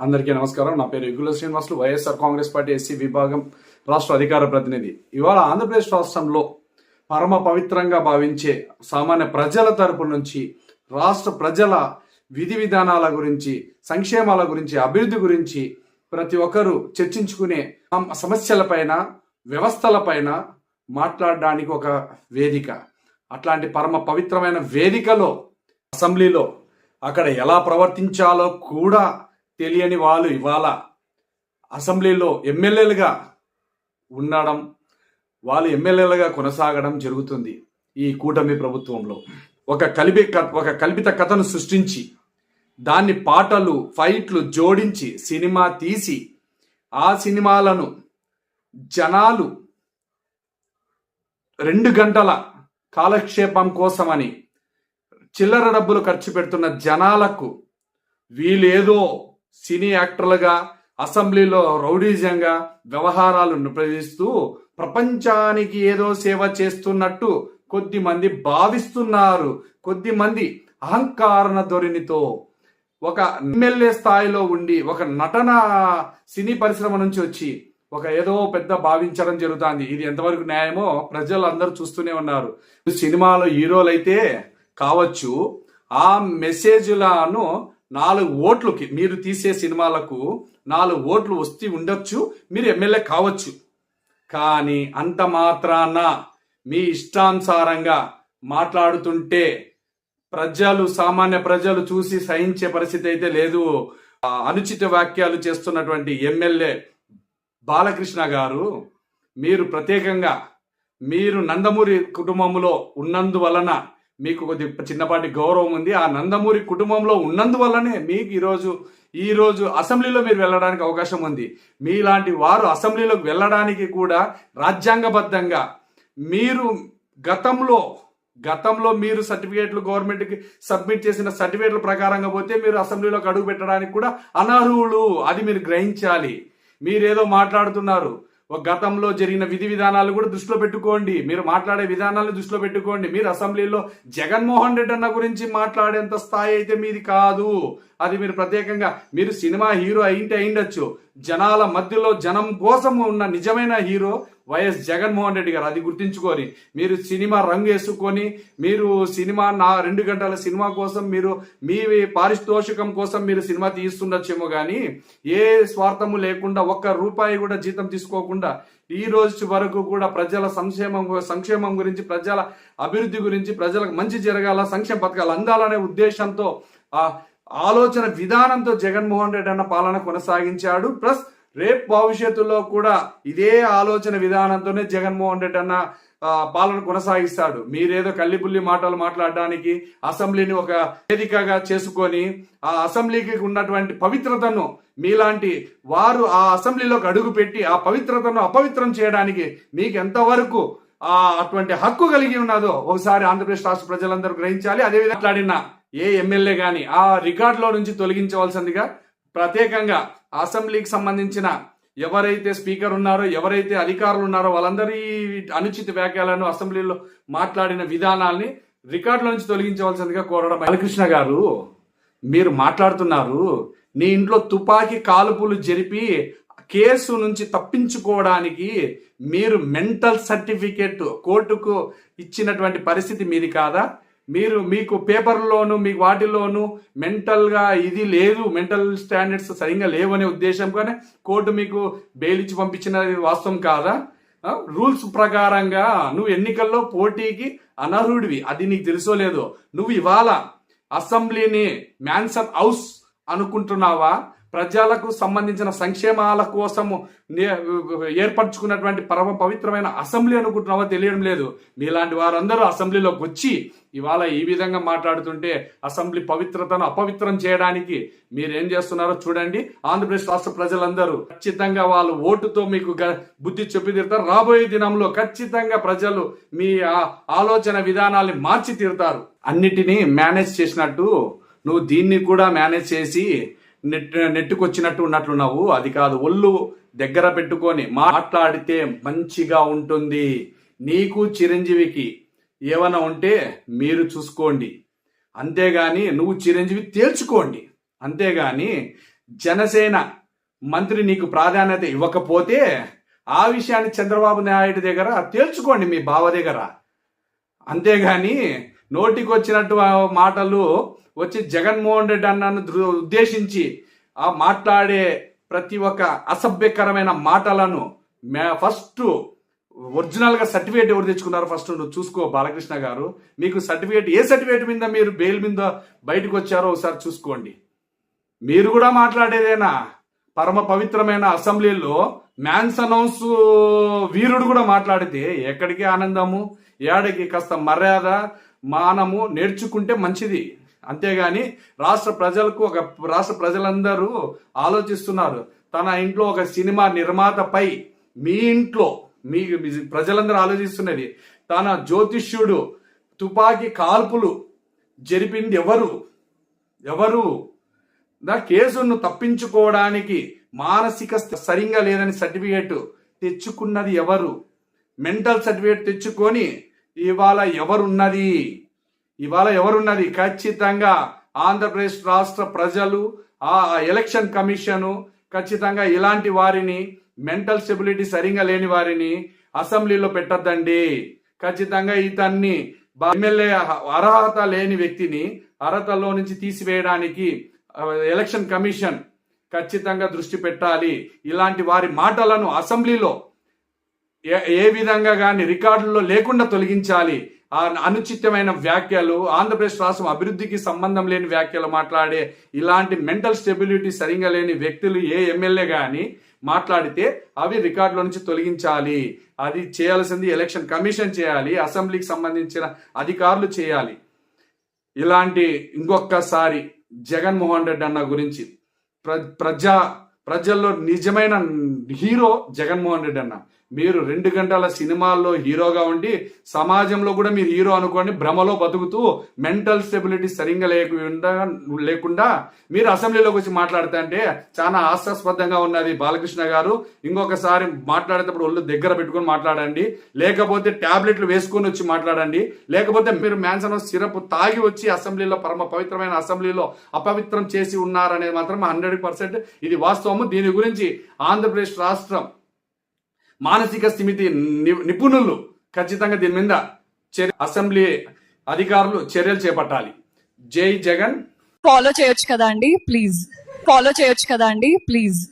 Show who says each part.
Speaker 1: అందరికీ నమస్కారం. నా పేరు Yugula Srinivasulu. YSR Congress party SC విభాగం రాష్ట్ర అధికార ప్రతినిధి. ఇవాళ ఆంధ్రప్రదేశ్ రాష్ట్రంలో పరమ పవిత్రంగా భావించే సామాన్య ప్రజల తరపు నుంచి రాష్ట్ర ప్రజల విధి విధానాల గురించి సంక్షేమాల గురించి అభివృద్ధి గురించి ప్రతి ఒక్కరూ చర్చించుకునే సమస్యలపైన వ్యవస్థలపైన మాట్లాడడానికి ఒక వేదిక. అట్లాంటి పరమ పవిత్రమైన వేదికలో అసెంబ్లీలో అక్కడ ఎలా ప్రవర్తించాలో కూడా తెలియని వాళ్ళు ఇవాళ అసెంబ్లీలో ఎమ్మెల్యేలుగా ఉండడం వాళ్ళు ఎమ్మెల్యేలుగా కొనసాగడం జరుగుతుంది ఈ కూటమి ప్రభుత్వంలో. ఒక కలిపి ఒక కల్పిత కథను సృష్టించి దాన్ని పాటలు ఫైట్లు జోడించి సినిమా తీసి ఆ సినిమాలను జనాలు రెండు గంటల కాలక్షేపం కోసమని చిల్లర డబ్బులు ఖర్చు పెడుతున్న జనాలకు వీళ్ళేదో సినీ యాక్టర్లుగా అసెంబ్లీలో రౌడీజంగా వ్యవహారాలు నిర్వహిస్తూ ప్రపంచానికి ఏదో సేవ చేస్తున్నట్టు కొద్దిమంది భావిస్తున్నారు. కొద్దిమంది అహంకారణ ధోరణితో. ఒక ఎమ్మెల్యే స్థాయిలో ఉండి ఒక నటన సినీ పరిశ్రమ నుంచి వచ్చి ఒక ఏదో పెద్ద భావించడం జరుగుతుంది. ఇది ఎంతవరకు న్యాయమో ప్రజలు అందరూ చూస్తూనే ఉన్నారు. సినిమాలో హీరోలు అయితే కావచ్చు ఆ మెసేజ్లను నాలుగు ఓట్లుకి మీరు తీసే సినిమాలకు నాలుగు ఓట్లు వస్తూ ఉండొచ్చు మీరు ఎమ్మెల్యే కావచ్చు. కానీ అంత మాత్రాన మీ ఇష్టానుసారంగా మాట్లాడుతుంటే ప్రజలు సామాన్య ప్రజలు చూసి సహించే పరిస్థితి అయితే లేదు. అనుచిత వ్యాఖ్యలు చేస్తున్నటువంటి ఎమ్మెల్యే బాలకృష్ణ గారు మీరు ప్రత్యేకంగా మీరు నందమూరి కుటుంబంలో ఉన్నందువలన మీకు కొద్ది చిన్నపాటి గౌరవం ఉంది. ఆ నందమూరి కుటుంబంలో ఉన్నందువల్లనే మీకు ఈరోజు ఈరోజు అసెంబ్లీలో మీరు వెళ్ళడానికి అవకాశం ఉంది. మీలాంటి వారు అసెంబ్లీలోకి వెళ్ళడానికి కూడా రాజ్యాంగబద్ధంగా మీరు గతంలో గతంలో మీరు సర్టిఫికేట్లు గవర్నమెంట్కి సబ్మిట్ చేసిన సర్టిఫికేట్ల ప్రకారంగా పోతే మీరు అసెంబ్లీలోకి అడుగు పెట్టడానికి కూడా అనర్హులు. అది మీరు గ్రహించాలి. మీరేదో మాట్లాడుతున్నారు. ఒక గతంలో జరిగిన విధి విధానాలు కూడా దృష్టిలో పెట్టుకోండి. మీరు మాట్లాడే విధానాలను దృష్టిలో పెట్టుకోండి. మీరు అసెంబ్లీలో జగన్మోహన్ రెడ్డి అన్న గురించి మాట్లాడేంత స్థాయి అయితే మీది కాదు. అది మీరు ప్రత్యేకంగా మీరు సినిమా హీరో అయింటే అయిండొచ్చు. జనాల మధ్యలో జనం కోసం ఉన్న నిజమైన హీరో వైఎస్ జగన్మోహన్ రెడ్డి గారు అది గుర్తించుకొని మీరు సినిమా రంగు వేసుకొని మీరు సినిమా నా రెండు గంటల సినిమా కోసం మీరు మీ పారితోషికం కోసం మీరు సినిమా తీస్తుండొచ్చేమో కానీ ఏ స్వార్థము లేకుండా ఒక్క రూపాయి కూడా జీతం తీసుకోకుండా ఈ రోజు వరకు కూడా ప్రజల సంక్షేమం సంక్షేమం గురించి ప్రజల అభివృద్ధి గురించి ప్రజలకు మంచి జరగాల సంక్షేమ పథకాలు అందాలనే ఉద్దేశంతో ఆ ఆలోచన విధానంతో జగన్మోహన్ రెడ్డి అన్న పాలన కొనసాగించాడు. ప్లస్ రేపు భవిష్యత్తులో కూడా ఇదే ఆలోచన విధానంతోనే జగన్మోహన్ రెడ్డి అన్న పాలన కొనసాగిస్తాడు. మీరేదో కల్లిపుల్లి మాటలు మాట్లాడడానికి అసెంబ్లీని ఒక వేదికగా చేసుకొని ఆ అసెంబ్లీకి ఉన్నటువంటి పవిత్రతను మీలాంటి వారు ఆ అసెంబ్లీలోకి అడుగు పెట్టి ఆ పవిత్రతను అపవిత్రం చేయడానికి మీకు ఎంతవరకు ఆ అటువంటి హక్కు కలిగి ఉన్నదో ఒకసారి ఆంధ్రప్రదేశ్ రాష్ట్ర ప్రజలందరూ గ్రహించాలి. అదేవిధంగా మాట్లాడిన ఏ ఎమ్మెల్యే కానీ ఆ రికార్డులో నుంచి తొలగించవలసిందిగా ప్రత్యేకంగా అసెంబ్లీకి సంబంధించిన ఎవరైతే స్పీకర్ ఉన్నారో ఎవరైతే అధికారులు ఉన్నారో వాళ్ళందరి అనుచిత వ్యాఖ్యలను అసెంబ్లీలో మాట్లాడిన విధానాల్ని రికార్డులోంచి తొలగించవలసిందిగా కోరడం బాలకృష్ణ గారు మీరు మాట్లాడుతున్నారు. నీ ఇంట్లో తుపాకీ కాల్పులు జరిపి కేసు నుంచి తప్పించుకోవడానికి మీరు మెంటల్ సర్టిఫికేట్ కోర్టుకు ఇచ్చినటువంటి పరిస్థితి మీది కాదా? మీరు మీకు పేపర్లోను మీకు వాటిల్లోను మెంటల్గా ఇది లేదు మెంటల్ స్టాండర్డ్స్ సరిగ్గా లేవనే ఉద్దేశంగానే కోర్టు మీకు బెయిల్ ఇచ్చి పంపించినది వాస్తవం కాదా? రూల్స్ ప్రకారంగా నువ్వు ఎన్నికల్లో పోటీకి అనర్హుడివి. అది నీకు తెలుసో లేదో. నువ్వు ఇవాళ అసెంబ్లీని మ్యాన్సన్ హౌస్ అనుకుంటున్నావా? ప్రజలకు సంబంధించిన సంక్షేమాల కోసము ఏర్పరచుకున్నటువంటి పరమ పవిత్రమైన అసెంబ్లీ అనుకుంటున్నావో? తెలియడం లేదు. మీలాంటి వారందరూ అసెంబ్లీలోకి వచ్చి ఇవాళ ఈ విధంగా మాట్లాడుతుంటే అసెంబ్లీ పవిత్రతను అపవిత్రం చేయడానికి మీరేం చేస్తున్నారో చూడండి. ఆంధ్రప్రదేశ్ రాష్ట్ర ప్రజలందరూ ఖచ్చితంగా వాళ్ళు ఓటుతో మీకు బుద్ధి చెప్పి తీరుతారు. రాబోయే దినంలో ఖచ్చితంగా ప్రజలు మీ ఆలోచన విధానాల్ని మార్చి తీరుతారు. అన్నిటినీ మేనేజ్ చేసినట్టు నువ్వు దీన్ని కూడా మేనేజ్ చేసి నెట్ నెట్టుకొచ్చినట్టు ఉన్నట్లున్నావు అది కాదు ఒళ్ళు దగ్గర పెట్టుకొని మాట్లాడితే మంచిగా ఉంటుంది. నీకు చిరంజీవికి ఏమైనా ఉంటే మీరు చూసుకోండి. అంతేగాని నువ్వు చిరంజీవి తేల్చుకోండి. అంతేగాని జనసేన మంత్రి నీకు ప్రాధాన్యత ఇవ్వకపోతే ఆ విషయాన్ని చంద్రబాబు నాయుడు దగ్గర తేల్చుకోండి మీ బావ దగ్గర. అంతేగాని నోటికి వచ్చినట్టు మాటలు వచ్చి జగన్మోహన్ రెడ్డి అన్నను దృ- ఉద్దేశించి ఆ మాట్లాడే ప్రతి ఒక్క అసభ్యకరమైన మాటలను మే ఫస్ట్ ఒరిజినల్గా సర్టిఫికేట్ ఎవరు తెచ్చుకున్నారు ఫస్ట్ నువ్వు చూసుకో బాలకృష్ణ గారు. మీకు సర్టిఫికేట్ ఏ సర్టిఫికేట్ మీద మీరు బెయిల్ మీద బయటకు వచ్చారో ఒకసారి చూసుకోండి. మీరు కూడా మాట్లాడేదేనా? పరమ పవిత్రమైన అసెంబ్లీలో మ్యాన్స్ అనౌన్స్ వీరుడు కూడా మాట్లాడితే ఎక్కడికి ఆనందము? ఏడకి కాస్త మర్యాద మానము నేర్చుకుంటే మంచిది. అంతేగాని రాష్ట్ర ప్రజలకు ఒక రాష్ట్ర ప్రజలందరూ ఆలోచిస్తున్నారు. తన ఇంట్లో ఒక సినిమా నిర్మాతపై మీ ఇంట్లో మీ ప్రజలందరూ ఆలోచిస్తున్నది. తన జ్యోతిష్యుడు తుపాకీ కాల్పులు జరిపింది ఎవరు? ఎవరు? నా కేసును తప్పించుకోవడానికి మానసిక సరిగా లేదని సర్టిఫికేట్ తెచ్చుకున్నది ఎవరు? మెంటల్ సర్టిఫికేట్ తెచ్చుకొని ఇవాళ ఎవరున్నది? ఇవాళ ఎవరున్నది? ఖచ్చితంగా ఆంధ్రప్రదేశ్ రాష్ట్ర ప్రజలు ఆ ఎలక్షన్ కమిషను ఖచ్చితంగా ఇలాంటి వారిని మెంటల్ స్టెబిలిటీ సరిగా లేని వారిని అసెంబ్లీలో పెట్టద్దండి. ఖచ్చితంగా ఇతన్ని ఎమ్మెల్యే అర్హత లేని వ్యక్తిని అర్హతలో నుంచి తీసివేయడానికి ఎలక్షన్ కమిషన్ ఖచ్చితంగా దృష్టి పెట్టాలి. ఇలాంటి వారి మాటలను అసెంబ్లీలో ఏ ఏ విధంగా కానీ రికార్డుల్లో లేకుండా తొలగించాలి. ఆ అనుచితమైన వ్యాఖ్యలు ఆంధ్రప్రదేశ్ రాష్ట్రం అభివృద్ధికి సంబంధం లేని వ్యాఖ్యలు మాట్లాడే ఇలాంటి మెంటల్ స్టెబిలిటీ సరిగా లేని వ్యక్తులు ఏ ఎమ్మెల్యే కానీ మాట్లాడితే అవి రికార్డులో నుంచి తొలగించాలి. అది చేయాల్సింది ఎలక్షన్ కమిషన్ చేయాలి అసెంబ్లీకి సంబంధించిన అధికారులు చేయాలి. ఇలాంటి ఇంకొకసారి జగన్మోహన్ రెడ్డి అన్న గురించి. ప్ర ప్రజా ప్రజల్లో నిజమైన హీరో జగన్మోహన్ రెడ్డి అన్న. మీరు రెండు గంటల సినిమాల్లో హీరోగా ఉండి సమాజంలో కూడా మీరు హీరో అనుకోండి భ్రమలో బతుకుతూ మెంటల్ స్టెబిలిటీ సరిగ్గా లేకుండా లేకుండా మీరు అసెంబ్లీలోకి వచ్చి మాట్లాడుతా అంటే చాలా హాస్యాస్పదంగా ఉన్నది బాలకృష్ణ గారు. ఇంకొకసారి మాట్లాడేటప్పుడు ఒళ్ళు దగ్గర పెట్టుకొని మాట్లాడండి. లేకపోతే ట్యాబ్లెట్లు వేసుకొని వచ్చి మాట్లాడండి. లేకపోతే మీరు మ్యాన్సన్ సిరప్ తాగి వచ్చి అసెంబ్లీలో పరమ పవిత్రమైన అసెంబ్లీలో అపవిత్రం చేసి ఉన్నారనేది మాత్రం హండ్రెడ్ పర్సెంట్ ఇది వాస్తవము. దీని గురించి ఆంధ్రప్రదేశ్ రాష్ట్రం మానసిక స్థిమితి ని- నిపుణులు ఖచ్చితంగా దీని మీద అసెంబ్లీ అధికారులు చర్యలు చేపట్టాలి. జై జగన్.
Speaker 2: ఫాలో చేయొచ్చు కదా అండి ప్లీజ్ ఫాలో చేయొచ్చు కదా అండి ప్లీజ్